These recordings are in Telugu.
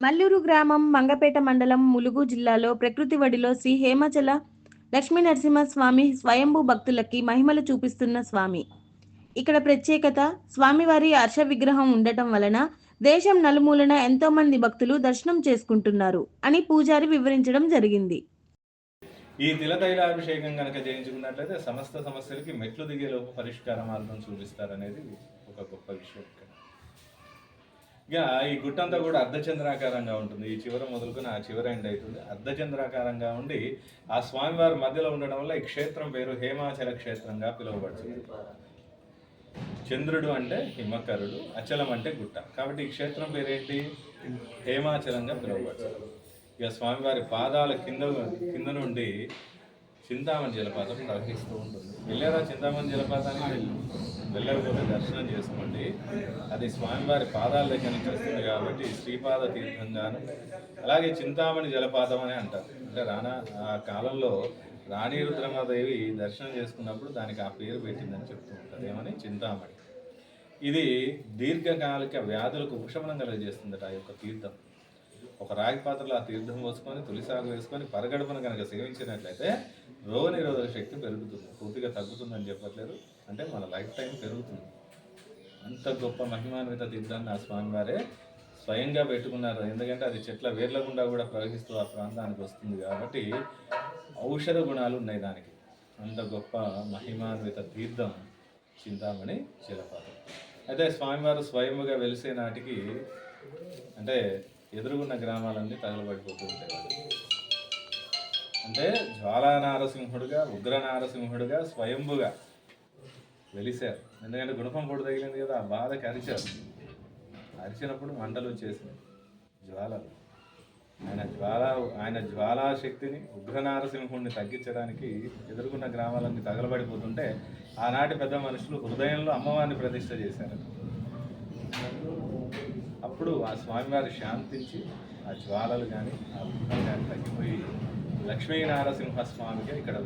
మల్లూరు గ్రామం మంగపేట మండలం ములుగు జిల్లాలో ప్రకృతి వడిలో శ్రీ హేమచల లక్ష్మీ నరసింహస్వామి స్వయంభూ భక్తులకి మహిమలు చూపిస్తున్న స్వామి. ఇక్కడ ప్రత్యేకత స్వామివారి హర్ష విగ్రహం ఉండటం వలన దేశం నలుమూలన ఎంతో మంది భక్తులు దర్శనం చేసుకుంటున్నారు అని పూజారి వివరించడం జరిగింది. ఈ తిలతైలాభిషేకం కనుక చేయించుకున్నట్లయితే సమస్త సమస్యలకి మెట్లు దిగేలోపు పరిష్కార మార్గం చూపిస్తారనేది ఒక గొప్ప విషయం ఇక ఈ గుట్టంతా కూడా అర్ధచంద్రాకారంగా ఉంటుంది. ఈ చివర మొదలుకొని ఆ చివర ఎండ్ అవుతుంది. అర్ధచంద్రాకారంగా ఉండి ఆ స్వామివారి మధ్యలో ఉండడం వల్ల ఈ క్షేత్రం పేరు హేమాచల క్షేత్రంగా పిలువబడుతుంది. చంద్రుడు అంటే హిమకరుడు అచలం అంటే గుట్ట. కాబట్టి ఈ క్షేత్రం పేరేంటి? హేమాచలంగా పిలువబడుతుంది. ఇక స్వామివారి పాదాల కింద కింద నుండి చింతామణి జలపాతం ప్రవహిస్తూ ఉంటుంది. వెళ్ళారా చింతామణి జలపాతానికి? వెళ్ళి. వెళ్ళకపోతే దర్శనం చేసుకోండి. అది స్వామివారి పాదాల దగ్గర నుంచి వస్తుంది కాబట్టి శ్రీపాద తీర్థంగాను అలాగే చింతామణి జలపాతం అని అంటారు. అంటే రానా ఆ కాలంలో రాణి రుద్రమాదేవి దర్శనం చేసుకున్నప్పుడు దానికి ఆ పేరు పెట్టిందని చెప్తూ ఉంటారు. ఏమని? చింతామణి. ఇది దీర్ఘకాలిక వ్యాధులకు ఉపశమనం కలుగజేస్తుందట ఆ యొక్క తీర్థం. ఒక రాగి పాత్రలో ఆ తీర్థం పోసుకొని తులిసాగు వేసుకొని పరగడుపున కనుక సేవించినట్లయితే రోగ నిరోధక శక్తి పెరుగుతుంది. పూర్తిగా తగ్గుతుందని చెప్పట్లేదు. అంటే మన లైఫ్ టైం పెరుగుతుంది. అంత గొప్ప మహిమాన్విత తీర్థాన్ని ఆ స్వామివారే స్వయంగా పెట్టుకున్నారు. ఎందుకంటే అది చెట్ల వేర్ల గుండా కూడా ప్రవహిస్తూ ఆ ప్రాంతానికి వస్తుంది కాబట్టి ఔషధ గుణాలు ఉన్నాయి దానికి. అంత గొప్ప మహిమాన్విత తీర్థం చింతామణి జలపాతం. అయితే స్వామివారు స్వయంగా వెలిసే నాటికి అంటే ఎదురుగున్న గ్రామాలన్నీ తగలబడిపోతూ ఉంటాయి. అంటే జ్వాలా నారసింహుడుగా ఉగ్ర నారసింహుడుగా స్వయంభుగా వెలిశారు. ఎందుకంటే గుణపం పొడి తగిలింది కదా ఆ బాధకి అరిచారు. అరిచినప్పుడు మంటలు వచ్చేసినాయి జ్వాలలు. ఆయన జ్వాల ఆయన జ్వాలాశక్తిని ఉగ్ర నారసింహుడిని తగ్గించడానికి ఎదుర్కొన్న గ్రామాలన్నీ తగలబడిపోతుంటే ఆనాటి పెద్ద మనుషులు హృదయంలో అమ్మవారిని ప్రతిష్ట చేశారు. అప్పుడు ఆ స్వామివారు శాంతించి ఆ జ్వాలలు కానీ ఆ ఉగ్రం కానీ తగ్గిపోయి లక్ష్మీ నారసింహ ఇక్కడ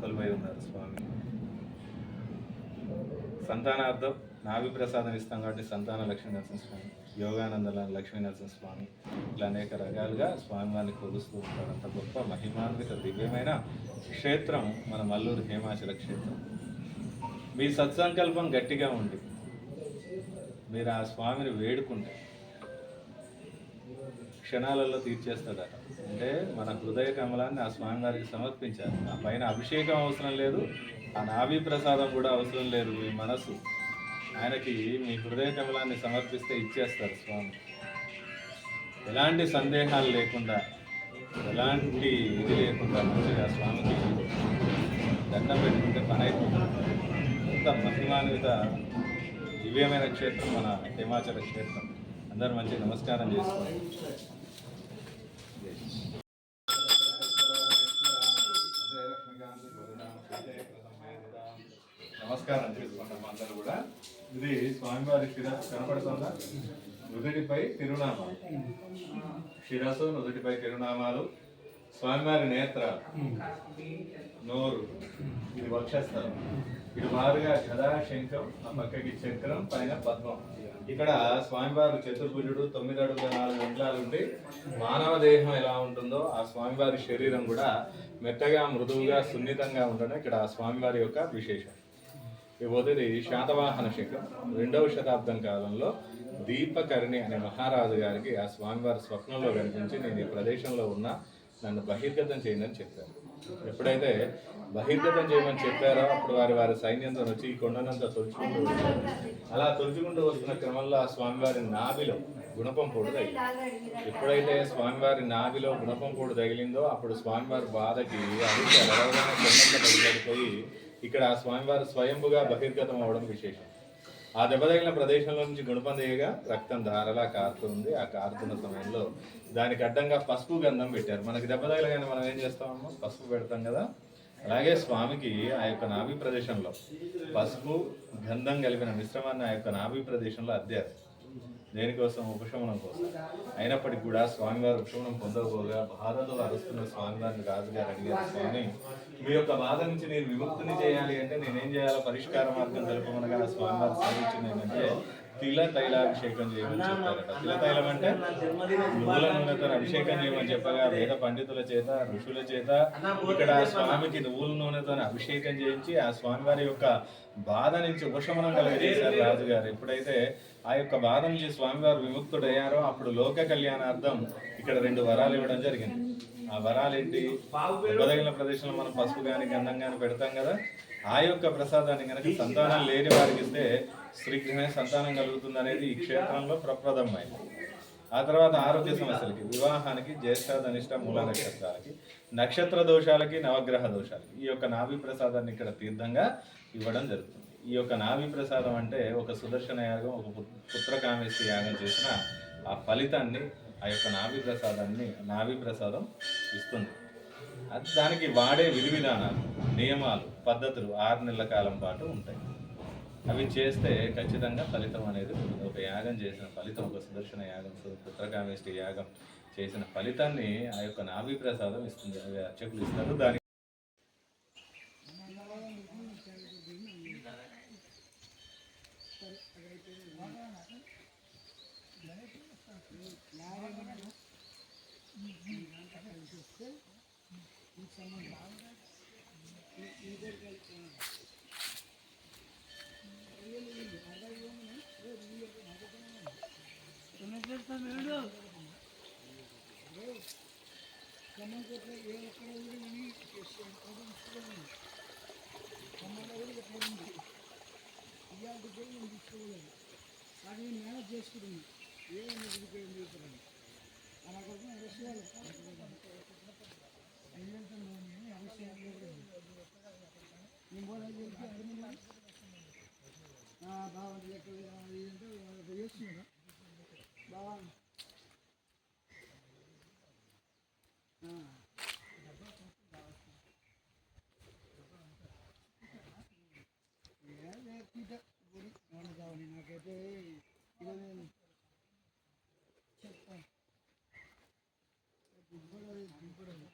కొలువై ఉన్నారు స్వామి. సంతానార్థం నాభిప్రసాదం ఇస్తాం కాబట్టి సంతాన లక్ష్మీ నరసింహస్వామి యోగానంద లక్ష్మీ నరసింహ స్వామి ఇట్లా అనేక రకాలుగా స్వామివారిని కొలుస్తూ ఉంటారు. అంత గొప్ప మహిమాన్విత దివ్యమైన క్షేత్రం మన మల్లూరు హేమాచల క్షేత్రం. మీ సత్సంకల్పం గట్టిగా ఉండి మీరు ఆ స్వామిని వేడుకుంటే క్షణాలలో తీర్చేస్తాడట. అంటే మన హృదయ కమలాన్ని ఆ స్వామివారికి సమర్పించాలి. ఆ పైన అభిషేకం అవసరం లేదు ఆ నాభి ప్రసాదం కూడా అవసరం లేదు మీ మనసు. ఆయనకి మీ హృదయ కమలాన్ని సమర్పిస్తే ఇచ్చేస్తారు స్వామి. ఎలాంటి సందేహాలు లేకుండా ఎలాంటి ఇది లేకుండా మంచిగా స్వామికి దండం పెట్టుకుంటే పని అయిపోతుంది అంత మహిమాన్విత దివ్యమైన క్షేత్రం మన హిమాచల క్షేత్రం. అందరూ మంచి నమస్కారం చేసుకోండి. నమస్కారం చేసుకుంటాం అందరూ కూడా. ఇది స్వామివారి శిరస్సు కనపడుతుందా? నుదుటిపై తిరునామాలు. శిరస్సు నుదుటిపై తిరునామాలు. స్వామివారి నేత్రాలు నోరు. ఇది వక్షస్థలం. ఇది మారుగా గదా శంఖం ఆ పక్కకి చక్రం పైన పద్మం. ఇక్కడ స్వామివారు చతుర్భుజుడు తొమ్మిది అడుగుల నాలుగు గంటలు ఉండి మానవ దేహం ఎలా ఉంటుందో ఆ స్వామివారి శరీరం కూడా మెత్తగా మృదువుగా సున్నితంగా ఉండడం ఇక్కడ ఆ స్వామివారి యొక్క విశేషం. ఇకపోతే శాతవాహన శకం. రెండవ శతాబ్దం కాలంలో దీపకర్ణి అనే మహారాజు గారికి ఆ స్వామివారి స్వప్నంలో కనిపించి నేను ఈ ప్రదేశంలో ఉన్న నన్ను బహిర్గతం చేయనని చెప్పారు. ఎప్పుడైతే బహిర్గతం చేయమని చెప్పారో అప్పుడు వారి వారి సైన్యంతో వచ్చి ఈ కొండనంతా తొలుచుకుంటూ వచ్చారు. అలా తొలుచుకుంటూ వస్తున్న క్రమంలో ఆ స్వామివారి నాభిలో గుణపం పొడి తగిలింది. ఎప్పుడైతే స్వామివారి నాభిలో గుణపం పొడి తగిలిందో అప్పుడు స్వామివారి బాధకి అడిగి అడగగానే తగిలిపోయి ఇక్కడ ఆ స్వామివారు స్వయంభుగా బహిర్గతం అవడం విశేషం. ఆ దెబ్బ తగిలిన ప్రదేశంలో నుంచి గుణపందేయగా రక్తం ధారలా కారుతుంది ఆ కారుతున్న సమయంలో దానికి అడ్డంగా పసుపు గంధం పెట్టారు. మనకి దెబ్బ తగలగానే మనం ఏం చేస్తామమ్మా? పసుపు పెడతాం కదా? అలాగే స్వామికి ఆ యొక్క నాభి ప్రదేశంలో పసుపు గంధం కలిపిన మిశ్రమాన్ని ఆ యొక్క నాభి ప్రదేశంలో అద్దారు. దేనికోసం ఉపశమనం కోసం. అయినప్పటికీ కూడా స్వామివారు ఉపశమనం పొందకపోగా బాధతో అరుస్తున్న స్వామివారిని రాజుగారు అడిగారు స్వామి మీ యొక్క బాధ నుంచి నేను విముక్తిని చేయాలి అంటే నేనేం చేయాలో పరిష్కార మార్గం తెలుపమనగా స్వామివారు సాధించింది ఏంటంటే తిల తైలాభిషేకం చేయమని చెప్పారట. తిల తైలం అంటే నువ్వుల నూనెతో అభిషేకం చేయమని చెప్పగా వేద పండితుల చేత ఋషుల చేత ఇక్కడ ఆ స్వామికి నువ్వుల నూనెతో అభిషేకం చేయించి ఆ స్వామివారి యొక్క బాధ నుంచి ఉపశమనం కలిగజేశారు రాజుగారు. ఎప్పుడైతే ఆ యొక్క బాధ నుంచి స్వామివారు విముక్తుడయ్యారో అప్పుడు లోక కళ్యాణార్థం ఇక్కడ రెండు వరాలు ఇవ్వడం జరిగింది. ఆ వరాలు ఏంటి దెబ్బతగిలిన ప్రదేశంలో మనం పసుపు కానీ గంధం కానీ పెడతాం కదా? ఆ యొక్క ప్రసాదాన్ని కనుక సంతానం లేని వారికి ఇస్తే శీఘ్రమే సంతానం కలుగుతుంది అనేది ఈ క్షేత్రంలో ప్రప్రదమైంది ఆ తర్వాత ఆరోగ్య సమస్యలకి వివాహానికి జ్యేష్ఠ ధనిష్ట మూల నక్షత్రాలకి నక్షత్ర దోషాలకి నవగ్రహ దోషాలకి ఈ యొక్క నాభి ప్రసాదాన్ని ఇక్కడ తీర్థంగా ఇవ్వడం జరుగుతుంది. ఈ యొక్క నాభి ప్రసాదం అంటే ఒక సుదర్శన యాగం ఒక పుత్ర- పుత్రకామేశ్వరి యాగం చేసిన ఆ ఫలితాన్ని ఆ యొక్క నాభి ప్రసాదాన్ని నాభి ప్రసాదం ఇస్తుంది. అది దానికి వాడే విధి విధానాలు నియమాలు పద్ధతులు ఆరు నెలల కాలం పాటు ఉంటాయి అవి చేస్తే ఖచ్చితంగా ఫలితం అనేది ఉంటుంది. ఒక యాగం చేసిన ఫలితం ఒక సుదర్శన యాగం పుత్రకామేష్టి యాగం చేసిన ఫలితాన్ని ఆ యొక్క నాభి ప్రసాదం ఇస్తుంది అవి అర్చకులు ఇస్తారు దాని అది మేనేజ్ చేసుకుంటుంది ఏం చూస్తున్నాను అలా కోసం అరెస్ట్ చేయాలి అవసరం కారణం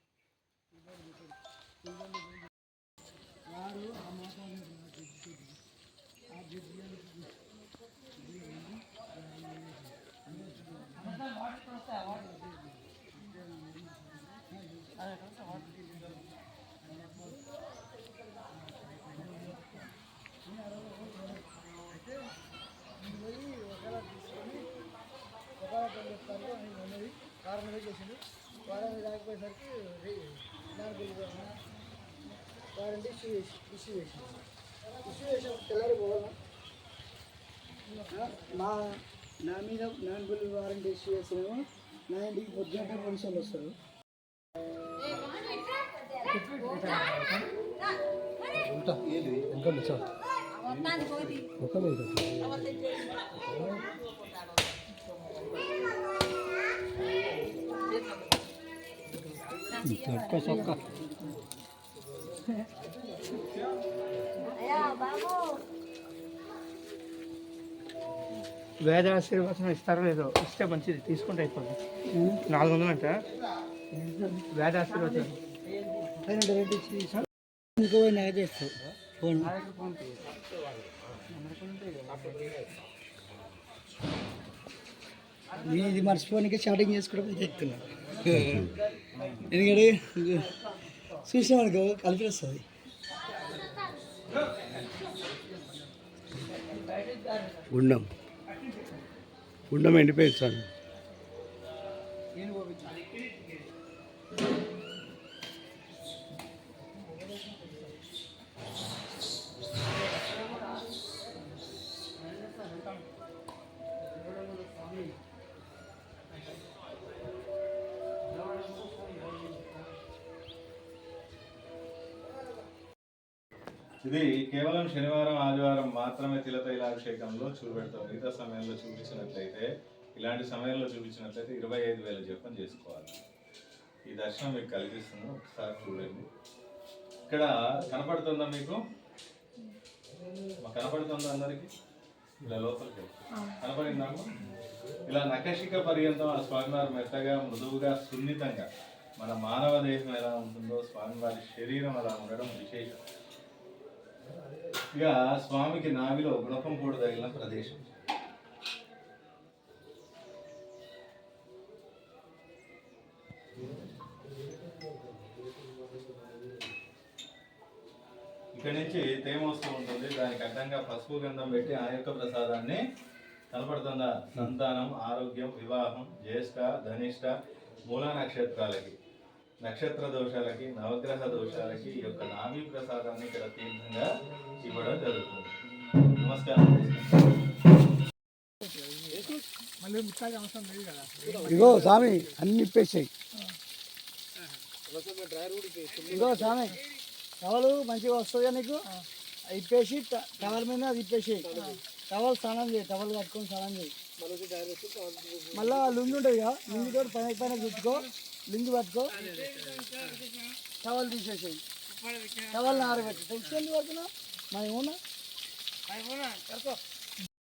రాకపోయేసరికి దానికి వారంటీ ఇష్యూ చేసి ఇష్యూ చేసింది. ఇష్యూ చేసిన తెల్లారి పోవాలా? నా నా మీద నాన్ బిల్ వారంటీ ఇష్యూ చేసినాము నా ఇంటికి పొద్దున్న పోలీసు వాళ్ళు వస్తారు వేద ఆశీర్వచనం ఇస్తారో లేదో ఇస్తే మంచిది తీసుకుంటే అయిపోతుంది నాలుగు వందలు అంట. వేద ఆశీర్వచనం ఇంకో చేస్తావు ఫోన్ నేను ఇది మర్చిపోనికి స్టార్టింగ్ చేసుకోవడం చెప్తున్నా. ఎందుకంటే చూసినామనుకో కలిపి వస్తుంది. గుండం. గుండం ఎండిపోయింది సార్. ఇది కేవలం శనివారం ఆదివారం మాత్రమే తిలతైలాభిషేకంలో చూపెడతాం. మిగతా సమయంలో చూపించినట్లయితే ఇలాంటి సమయంలో చూపించినట్లయితే ఇరవై ఐదు వేల జపం చేసుకోవాలి. ఈ దర్శనం మీకు కలిగిస్తుంది. ఒకసారి చూడండి. ఇక్కడ కనపడుతుందా మీకు? కనపడుతుందా అందరికి? ఇలా లోపలికి. కనపడిందా? ఇలా నకశిక పర్యంతం ఆ స్వామివారు మెత్తగా మృదువుగా సున్నితంగా మన మానవ దేహం ఎలా ఉంటుందో స్వామివారి శరీరం అలా ఉండడం విశేషం. ఇక స్వామికి నావిలో గృహం పూడు తగిలిన ప్రదేశం. ఇక్కడి నుంచి తేమ వస్తూ ఉంటుంది. దానికి అడ్డంగా పసుపు గంధం పెట్టి ఆ యొక్క ప్రసాదాన్ని కనపడుతుందా సంతానం ఆరోగ్యం వివాహం జ్యేష్ఠ ధనిష్ట మూలా నక్షత్రాలకి. నక్షత్ర దోషాలకి నవగ్రహ దోషాలకి ఈ యొక్క నాభి ప్రసాదాన్ని ఇక్కడ తీర్థంగా ఇవ్వడం జరుగుతుంది. నమస్కారం. ఇగో స్వామి అన్ని ఇప్పేసాయి. ఇగో స్వామి టవలు మంచిగా వస్తుందిగా నీకు? ఇప్పేసి ట- టవల్ మీద అది ఇప్పేసి టవల్ స్నానం చేయి టవల్ కట్టుకొని స్నానం చేయి. మళ్ళీ లుంగి ఉంటుంది కదా లుంగి తోటి పైన పైన చుట్టుకో. లుంగి పట్టుకో. టవల్ తీసేసేయి. టవల్ ఆరబెట్టి. టెన్షన్ పడుతున్నా మరి ఏమన్నా?